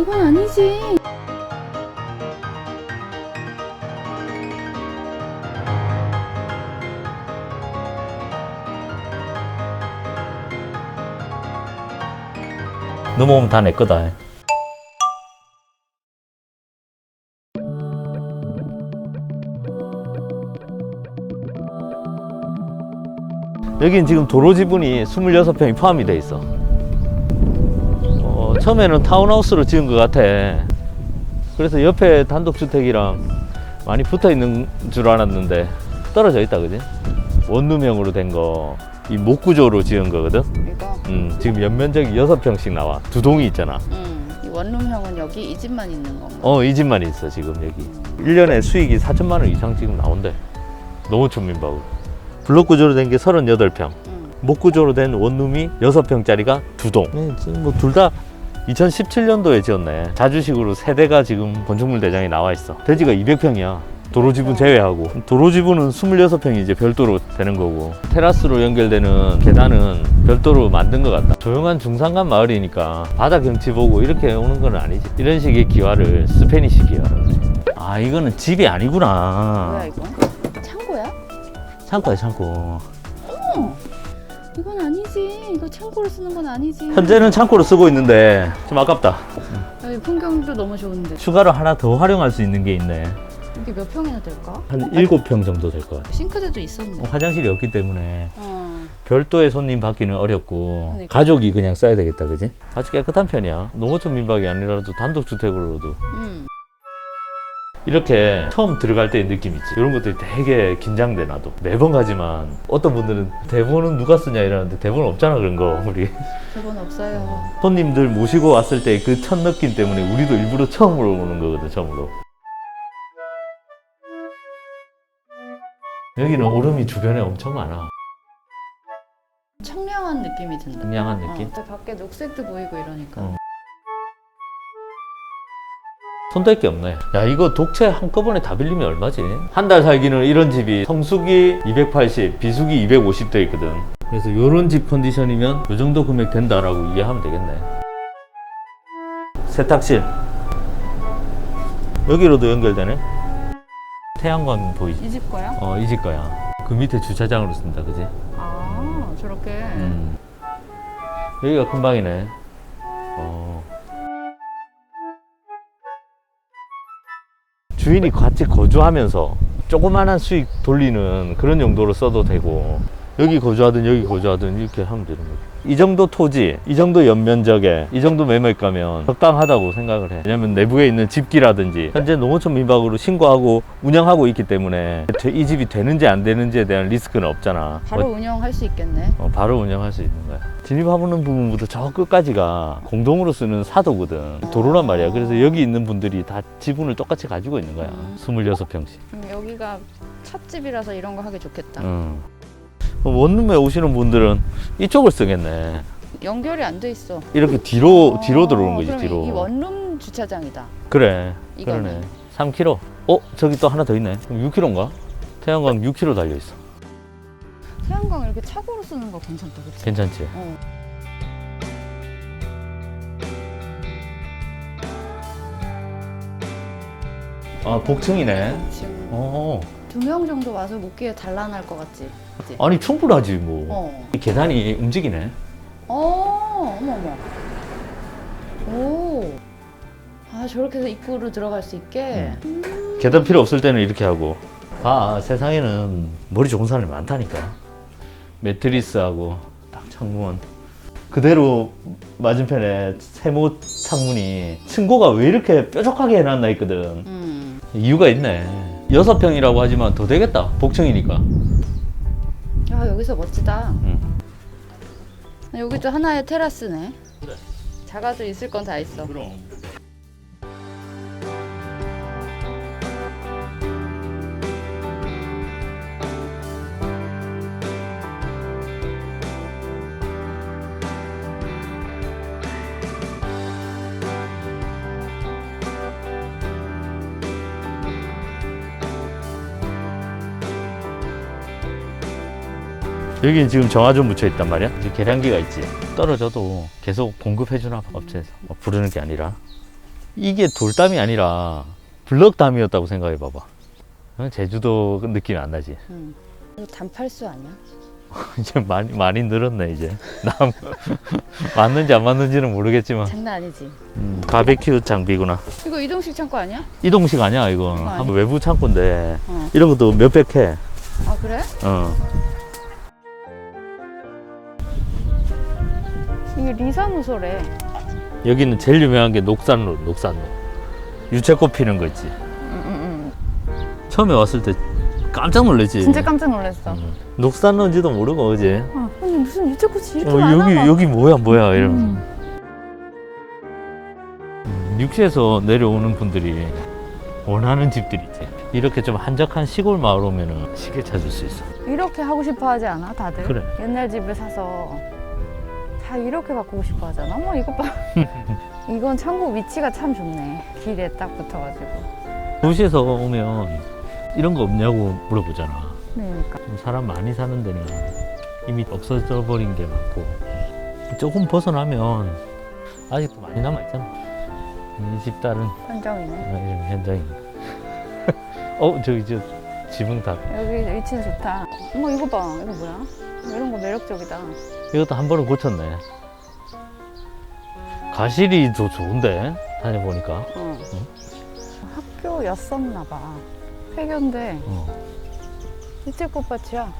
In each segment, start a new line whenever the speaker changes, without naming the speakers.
이건 아니지.
넘어오면 다 내 거다. 여긴 지금 도로 지분이 26평이 포함이 돼 있어. 어, 처음에는 타운하우스로 지은 것 같아. 그래서 옆에 단독주택이랑 많이 붙어 있는 줄 알았는데 떨어져 있다, 그지? 원룸형으로 된 거, 이 목구조로 지은 거거든?
이거.
음, 지금 연면적이 6평씩 나와. 두 동이 있잖아.
음. 이 원룸형은 여기 이 집만 있는 건가?
어, 이 집만 있어, 지금 여기. 1년에 수익이 4천만 원 이상 지금 나온대. 농어촌 민박으로. 블록 구조로 된 게 38평.
음.
목 구조로 된 원룸이 6평짜리가 두 동. 네, 지금 뭐둘 다 2017년도에 지었네. 자주식으로 세대가 지금 건축물 대장에 나와 있어. 대지가 200평이야. 도로 지분 제외하고 도로 지분은 26평이 이제 별도로 되는 거고 테라스로 연결되는 계단은 별도로 만든 것 같다 조용한 중산간 마을이니까 바다 경치 보고 이렇게 오는 건 아니지 이런 식의 기와를 스페니시 그래. 아 이거는 집이 아니구나
뭐야 이거? 창고야?
창고야 창고
이건 아니지. 이거 창고로 쓰는 건 아니지.
현재는 창고로 쓰고 있는데 좀 아깝다
여기 풍경도 너무 좋은데.
추가로 하나 더 활용할 수 있는 게 있네
이게 몇 평이나 될까?
한 7평 정도 될 것 같아
싱크대도 있었네.
화장실이 없기 때문에
어.
별도의 손님 받기는 어렵고
그러니까.
가족이 그냥 써야 되겠다 그지? 아주 깨끗한 편이야 농어촌 민박이 아니라도 단독주택으로도
음.
이렇게 처음 들어갈 때의 느낌 있지 이런 것들이 되게 긴장돼 나도 매번 가지만 어떤 분들은 대본은 누가 쓰냐 이러는데 대본 없잖아 그런 거 우리
저건 없어요.
손님들 모시고 왔을 때 그 첫 느낌 때문에 우리도 일부러 처음으로 오는 거거든 처음으로 여기는 오름이 주변에 엄청 많아
청량한 느낌이 든다.
청량한 느낌
어, 저 밖에 녹색도 보이고 이러니까.
어. 손댈 게 없네. 야, 이거 독채 한꺼번에 다 빌리면 얼마지? 한 달 살기는 이런 집이 성수기 280, 비수기 250 돼 있거든. 그래서 요런 집 컨디션이면 요 정도 금액 된다라고 이해하면 되겠네. 세탁실. 여기로도 연결되네. 태양광 보이지?
이 집 거야?
어, 이 집 거야. 그 밑에 주차장으로 쓴다, 그지?
아, 저렇게.
음. 여기가 큰 방이네. 어. 주인이 같이 거주하면서 조그만한 수익 돌리는 그런 용도로 써도 되고 여기 거주하든 여기 거주하든 이렇게 하면 되는 거지. 이 정도 토지, 이 정도 연면적에 이 정도 매매가면 적당하다고 생각을 해. 왜냐면 내부에 있는 집기라든지 현재 농어촌 민박으로 신고하고 운영하고 있기 때문에 되- 이 집이 되는지 안 되는지에 대한 리스크는 없잖아.
바로
뭐
운영할 수 있겠네.
어, 바로 운영할 수 있는 거야. 진입하는 부분부터 저 끝까지가 공동으로 쓰는 사도거든. 도로란 말이야. 그래서 여기 있는 분들이 다 지분을 똑같이 가지고 있는 거야.
음.
26평씩.
음, 여기가 찻집이라서 이런 거 하기 좋겠다.
응. 그럼 원룸에 오시는 분들은 이쪽을 쓰겠네.
연결이 안 돼 있어.
이렇게 뒤로,
어,
뒤로 들어오는 거지,
그럼
뒤로.
이 원룸 주차장이다.
그래.
이거는.
그러네. 3km. 어? 저기 또 하나 더 있네. 그럼 6km인가? 태양광 6km 달려 있어.
태양광 이렇게 차고로 쓰는 거 괜찮다, 그치?
괜찮지?
어.
아, 복층이네.
지금
어.
두 명 정도 와서 목기에 단란할 것 같지? 그치?
아니, 충분하지, 뭐.
어.
이 계단이 움직이네.
어, 어머, 어머. 오. 아, 저렇게 해서 입구로 들어갈 수 있게?
계단 필요 없을 때는 이렇게 하고 아 세상에는 머리 좋은 사람이 많다니까 매트리스하고 딱 창문 그대로 맞은편에 세모 창문이 층고가 왜 이렇게 뾰족하게 해놨나 했거든
음.
이유가 있네 여섯 평이라고 하지만 더 되겠다 복층이니까
야, 여기서 멋지다.
응.
여기도 하나의 테라스네. 작아도 있을 건 다 있어.
그럼 여기 지금 정화조 묻혀 있단 말이야. 이제 계량기가 있지. 떨어져도 계속 공급해주나 봐, 업체에서. 뭐 부르는 게 아니라. 이게 돌담이 아니라 블럭담이었다고 생각해 봐봐. 어, 제주도 느낌이 안 나지.
응. 이거 단팔수 아니야?
이제 많이 많이 늘었네 이제. 남 맞는지 안 맞는지는 모르겠지만
장난 아니지.
음, 바베큐 장비구나.
이거 이동식 창고 아니야?
이동식 아니야 이거.
아니야.
한번 외부 창고인데
어.
이런 것도 몇백 해.
아 그래?
어.
이게 리사무소래.
여기는 제일 유명한 게 녹산로, 녹산로. 유채꽃 피는 거 있지.
응, 응,
처음에 왔을 때 깜짝 놀랐지.
응. 진짜 깜짝 놀랐어.
음. 녹산로인지도 모르고 어제.
어, 근데 무슨 유채꽃이 이렇게
어,
많아?
여기
막.
여기 뭐야 뭐야 이러면서.
음.
음, 육지에서 내려오는 분들이 원하는 집들이 있지. 이렇게 좀 한적한 시골 마을 오면은 쉽게 찾을 수 있어.
이렇게 하고 싶어 하지 않아 다들?
그래.
옛날 집을 사서 다 이렇게 바꾸고 싶어 하잖아. 어머 이것 봐. 이건 창고 위치가 참 좋네. 길에 딱 붙어가지고.
도시에서 오면 이런 거 없냐고 물어보잖아.
그러니까.
사람 많이 사는 데는 이미 없어져 버린 게 많고 조금 벗어나면 아직도 많이 남아 있잖아. 이 집 딸은
한정이네.
현장이. 어 저기 저 지붕탑.
여기 위치는 좋다. 어머 이거 봐. 이거 뭐야? 이런 거 매력적이다.
이것도 한 번은 고쳤네. 가실이 더 좋은데 다녀보니까.
어. 학교였었나 봐. 폐교인데
어.
유채꽃밭이야.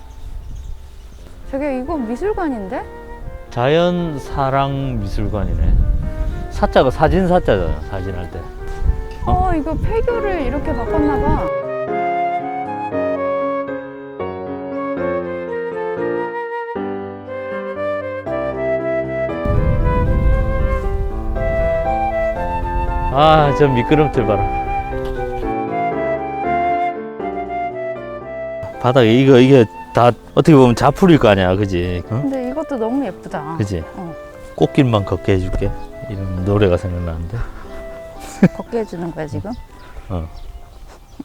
저게 이거 미술관인데?
자연 사랑 미술관이네. 사자가 사진 사자잖아 사진할 때.
어 이거 폐교를 이렇게 바꿨나 봐.
아, 저 미끄럼틀 봐라. 바닥에 이거 이게 다 어떻게 보면 자풀일 거 아니야, 그지? 어?
근데 이것도 너무 예쁘다.
그지?
어.
꽃길만 걷게 해줄게. 이런 노래가 생각나는데.
걷게 해주는 거야 지금?
어.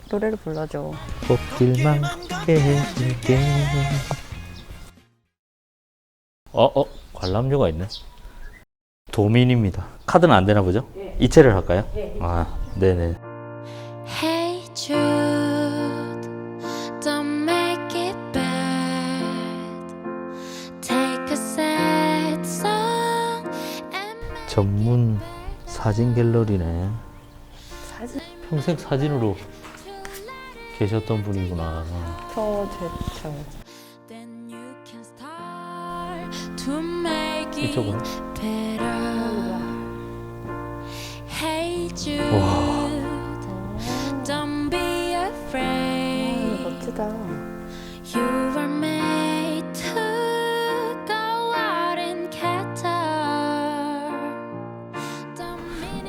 노래를 불러줘.
꽃길만 걷게 해줄게. 어, 어, 관람료가 있네. 도민입니다. 카드는 안 되나 보죠? 이체를 할까요? 아, 네네.
Hey Jude, don't make it bad. Take a sad song and make
전문 사진 갤러리네.
사진
평생 사진으로 계셨던 분이구나.
저 제철.
then you can start to make it
이쪽은?
better.
와.
아. 멋지다.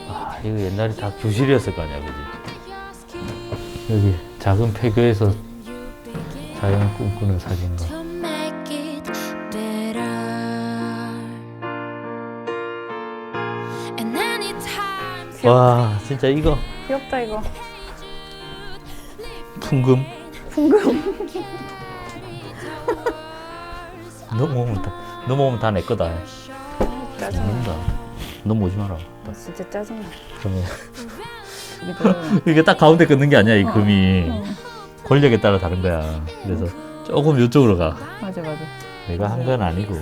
아, 이거 옛날에 다 교실이었을 거 아니야, 그지? 여기 작은 폐교에서 자연을 꿈꾸는 사진가. 와, 진짜 이거
귀엽다 이거.
풍금.
풍금.
넘어오면 다, 넘어오면 다 내 거다.
짜증나.
넘다. 넘어오지 마라.
아, 진짜 짜증나.
그러면. 이게 딱 가운데 끊는 게 아니야, 이 금이. 권력에 따라 다른 거야. 그래서 조금 이쪽으로 가.
맞아 맞아.
내가 한 건 아니고.